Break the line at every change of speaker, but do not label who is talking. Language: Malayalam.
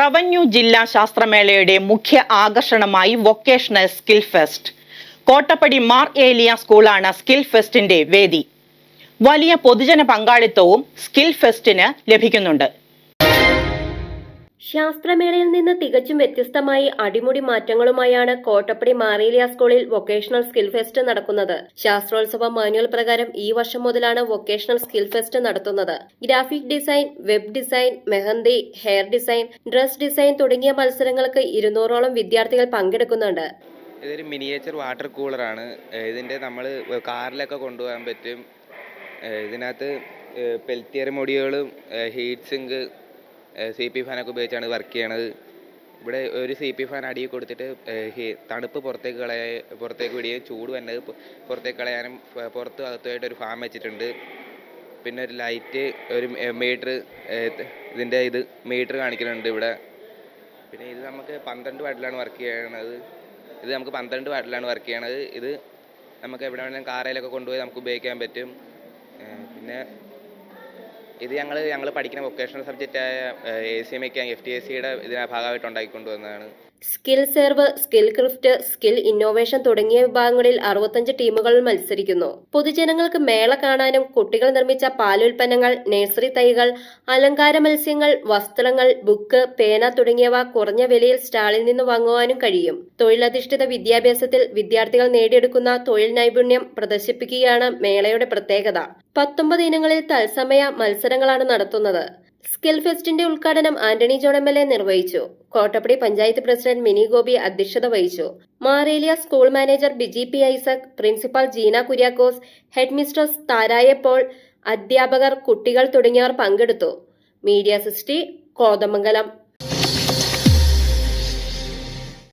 റവന്യൂ ജില്ലാ ശാസ്ത്രമേളയുടെ മുഖ്യ ആകർഷണമായി vocational skill fest. Kottappady Mar Elia സ്കൂളാണ് സ്കിൽ ഫെസ്റ്റിന്റെ വേദി. വലിയ പൊതുജന പങ്കാളിത്തവും സ്കിൽ ഫെസ്റ്റിന് ലഭിക്കുന്നുണ്ട്.
ശാസ്ത്രമേളയിൽ നിന്ന് തികച്ചും വ്യത്യസ്തമായി അടിമുടി മാറ്റങ്ങളുമായാണ് കോട്ടപ്പടി മാറേലിയ സ്കൂളിൽ വൊക്കേഷണൽ സ്കിൽ ഫെസ്റ്റ് നടക്കുന്നത്. ശാസ്ത്രോത്സവ മാനുവൽ പ്രകാരം ഈ വർഷം മുതലാണ് വൊക്കേഷണൽ സ്കിൽ ഫെസ്റ്റ് നടത്തുന്നത്. Graphic design web design mehndi hair design dress design തുടങ്ങിയ മത്സരങ്ങൾക്ക് ഇരുന്നൂറോളം വിദ്യാർത്ഥികൾ പങ്കെടുക്കുന്നുണ്ട്.
ഇതൊരു മിനിയേച്ചർ വാട്ടർ കൂളറാണ്. ഇതിന്റെ നമ്മൾ കാറിലൊക്കെ കൊണ്ടുപോകാൻ പറ്റും. ഇതിനകത്ത് പെൽറ്റിയർ മൊടികളും ഹീറ്റ് സിങ്ക് സി പി ഫാനൊക്കെ ഉപയോഗിച്ചാണ് വർക്ക് ചെയ്യണത്. ഇവിടെ ഒരു സി പി ഫാൻ അടിയിൽ കൊടുത്തിട്ട് തണുപ്പ് പുറത്തേക്ക് കളയ പുറത്തേക്ക് വിടുകയും ചൂട് വന്നത് പുറത്തേക്ക് കളയാനും പുറത്ത് അകത്തുമായിട്ട് ഒരു ഫാം വെച്ചിട്ടുണ്ട്. പിന്നെ ഒരു ലൈറ്റ് ഒരു മീറ്റർ ഇതിന്റെ ഇത് മീറ്റർ കാണിക്കുന്നുണ്ട് ഇവിടെ. പിന്നെ ഇത് നമുക്ക് പന്ത്രണ്ട് വാട്ടിലാണ് വർക്ക് ചെയ്യണത്. ഇത് നമുക്ക് പന്ത്രണ്ട് വാട്ടിലാണ് വർക്ക് ചെയ്യണത്. ഇത് നമുക്ക് എവിടെ വേണമെങ്കിലും കാറയിലൊക്കെ കൊണ്ടുപോയി നമുക്ക് ഉപയോഗിക്കാൻ പറ്റും. പിന്നെ ഇത് ഞങ്ങൾ ഞങ്ങൾ പഠിക്കുന്ന വൊക്കേഷണൽ സബ്ജക്റ്റായ എ സി മെക്കാൻ എഫ് ടി എസ് സിയുടെ ഇതിനെ ഭാഗമായിട്ട് ഉണ്ടാക്കിക്കൊണ്ടുവന്നതാണ്
skill serve skill craft skill innovation തുടങ്ങിയ വിഭാഗങ്ങളിൽ അറുപത്തഞ്ച് ടീമുകൾ മത്സരിക്കുന്നു. പൊതുജനങ്ങൾക്ക് മേള കാണാനും കുട്ടികൾ നിർമ്മിച്ച പാലുൽപ്പന്നങ്ങൾ നഴ്സറി തൈകൾ അലങ്കാര മത്സ്യങ്ങൾ വസ്ത്രങ്ങൾ ബുക്ക് പേന തുടങ്ങിയവ കുറഞ്ഞ വിലയിൽ സ്റ്റാളിൽ നിന്ന് വാങ്ങുവാനും കഴിയും. തൊഴിലധിഷ്ഠിത വിദ്യാഭ്യാസത്തിൽ വിദ്യാർത്ഥികൾ നേടിയെടുക്കുന്ന തൊഴിൽ നൈപുണ്യം പ്രദർശിപ്പിക്കുകയാണ് മേളയുടെ പ്രത്യേകത. പത്തൊമ്പത് ഇനങ്ങളിൽ തത്സമയ മത്സരങ്ങളാണ് നടത്തുന്നത്. സ്കിൽ ഫെസ്റ്റിന്റെ ഉദ്ഘാടനം Antony John M L A നിർവഹിച്ചു. കോട്ടപ്പടി പഞ്ചായത്ത് പ്രസിഡന്റ് മിനി ഗോപി അധ്യക്ഷത വഹിച്ചു. Marelia school manager Biji P Isaac principal Jeena Kuriakose headmistress താരായ Paul അധ്യാപകർ കുട്ടികൾ തുടങ്ങിയവർ പങ്കെടുത്തു. മീഡിയ സിസ്റ്റി കോതമംഗലം.